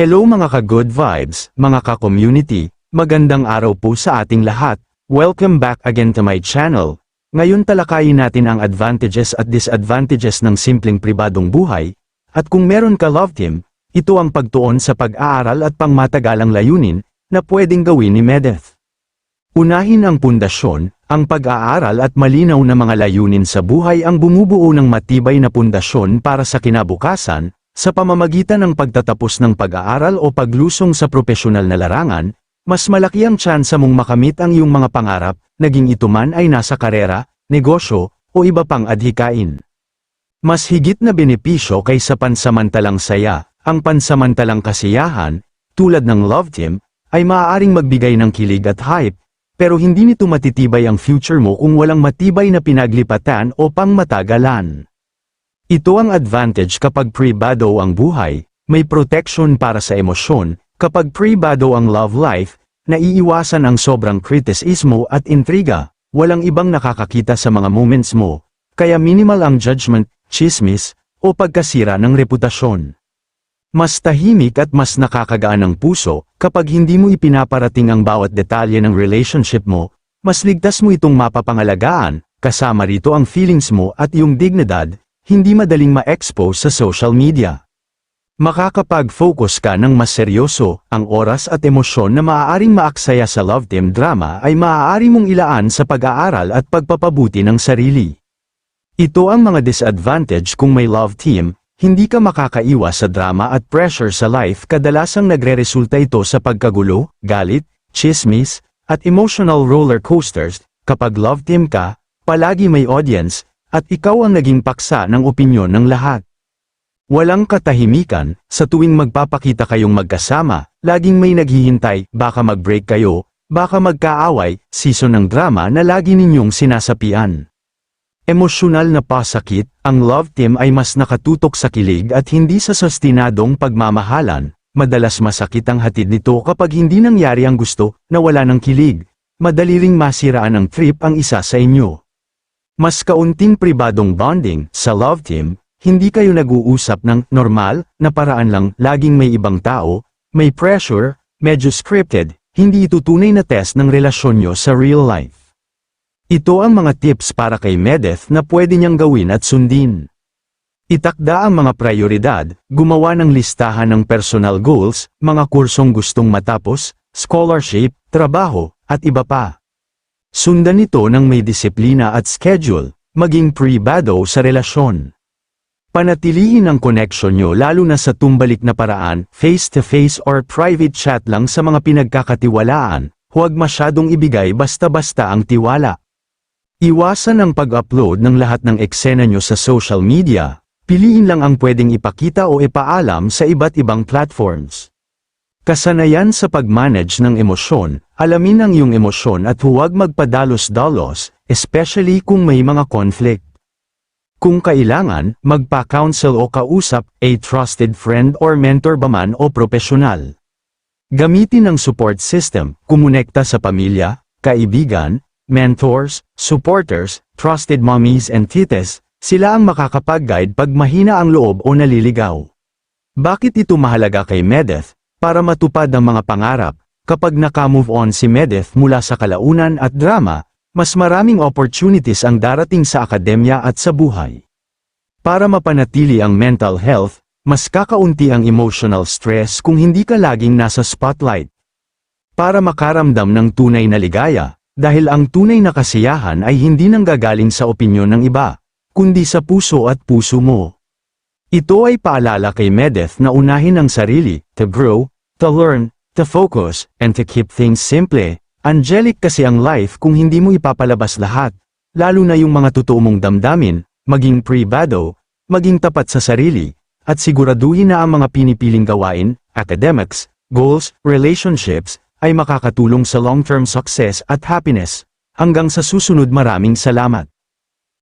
Hello mga ka-good vibes, mga ka-community, magandang araw po sa ating lahat. Welcome back again to my channel. Ngayon talakayin natin ang advantages at disadvantages ng simpleng pribadong buhay, at kung meron ka love team, ito ang pagtuon sa pag-aaral at pangmatagalang layunin na pwedeng gawin ni Medeth. Unahin ang pundasyon, ang pag-aaral at malinaw na mga layunin sa buhay ang bumubuo ng matibay na pundasyon para sa kinabukasan, sa pamamagitan ng pagtatapos ng pag-aaral o paglusong sa propesyonal na larangan, mas malaki ang tsansa mong makamit ang iyong mga pangarap, naging ito man ay nasa karera, negosyo, o iba pang adhikain. Mas higit na benepisyo kaysa pansamantalang saya, ang pansamantalang kasiyahan, tulad ng love team, ay maaaring magbigay ng kilig at hype, pero hindi nito matitibay ang future mo kung walang matibay na pinaglipatan o pangmatagalan. Ito ang advantage kapag privado ang buhay, may protection para sa emosyon, kapag privado ang love life, naiiwasan ang sobrang kritisismo at intriga, walang ibang nakakakita sa mga moments mo, kaya minimal ang judgment, chismis, o pagkasira ng reputasyon. Mas tahimik at mas nakakagaan ang puso, kapag hindi mo ipinaparating ang bawat detalye ng relationship mo, mas ligtas mo itong mapapangalagaan, kasama rito ang feelings mo at iyong dignidad, hindi madaling ma-expose sa social media. Makakapag-focus ka ng mas seryoso, ang oras at emosyon na maaaring maaksaya sa love team drama ay maaari mong ilaan sa pag-aaral at pagpapabuti ng sarili. Ito ang mga disadvantage kung may love team, hindi ka makakaiwas sa drama at pressure sa life kadalasang nagre-resulta ito sa pagkagulo, galit, chismis, at emotional roller coasters, kapag love team ka, palagi may audience, at ikaw ang naging paksa ng opinyon ng lahat. Walang katahimikan, sa tuwing magpapakita kayong magkasama, laging may naghihintay, baka mag-break kayo, baka magkaaway, season ng drama na lagi ninyong sinasapian. Emosyonal na pasakit, ang love team ay mas nakatutok sa kilig at hindi sa sustinadong pagmamahalan, madalas masakit ang hatid nito kapag hindi nangyari ang gusto, na wala ng kilig, madali ring masiraan ang trip ang isa sa inyo. Mas kaunting pribadong bonding, sa love team, hindi kayo nag-uusap ng normal na paraan lang, laging may ibang tao, may pressure, medyo scripted, hindi ito tunay na test ng relasyon nyo sa real life. Ito ang mga tips para kay Medeth na pwede niyang gawin at sundin. Itakda ang mga prioridad, gumawa ng listahan ng personal goals, mga kursong gustong matapos, scholarship, trabaho, at iba pa. Sundan ito ng may disiplina at schedule, maging pribado sa relasyon. Panatilihin ang connection nyo lalo na sa tumbalik na paraan, face-to-face or private chat lang sa mga pinagkakatiwalaan, huwag masyadong ibigay basta-basta ang tiwala. Iwasan ang pag-upload ng lahat ng eksena nyo sa social media, piliin lang ang pwedeng ipakita o ipaalam sa iba't ibang platforms. Kasanayan sa pag-manage ng emosyon, alamin ang iyong emosyon at huwag magpadalos-dalos, especially kung may mga conflict. Kung kailangan, magpa-counsel o kausap, a trusted friend or mentor ba man o profesional. Gamitin ang support system, kumonekta sa pamilya, kaibigan, mentors, supporters, trusted mommies and tites, sila ang makakapag-guide pag mahina ang loob o naliligaw. Bakit ito mahalaga kay Medeth? Para matupad ang mga pangarap, kapag naka-move on si Medeth mula sa kalaunan at drama, mas maraming opportunities ang darating sa akademya at sa buhay. Para mapanatili ang mental health, mas kakaunti ang emotional stress kung hindi ka laging nasa spotlight. Para makaramdam ng tunay na ligaya, dahil ang tunay na kasiyahan ay hindi nanggagaling sa opinyon ng iba, kundi sa puso at puso mo. Ito ay paalala kay Medeth na unahin ang sarili, to grow, to learn, to focus, and to keep things simple, Angelic kasi ang life kung hindi mo ipapalabas lahat, lalo na yung mga totoo mong damdamin, maging privado, maging tapat sa sarili, at siguraduhin na ang mga pinipiling gawain, academics, goals, relationships, ay makakatulong sa long-term success at happiness. Hanggang sa susunod maraming salamat.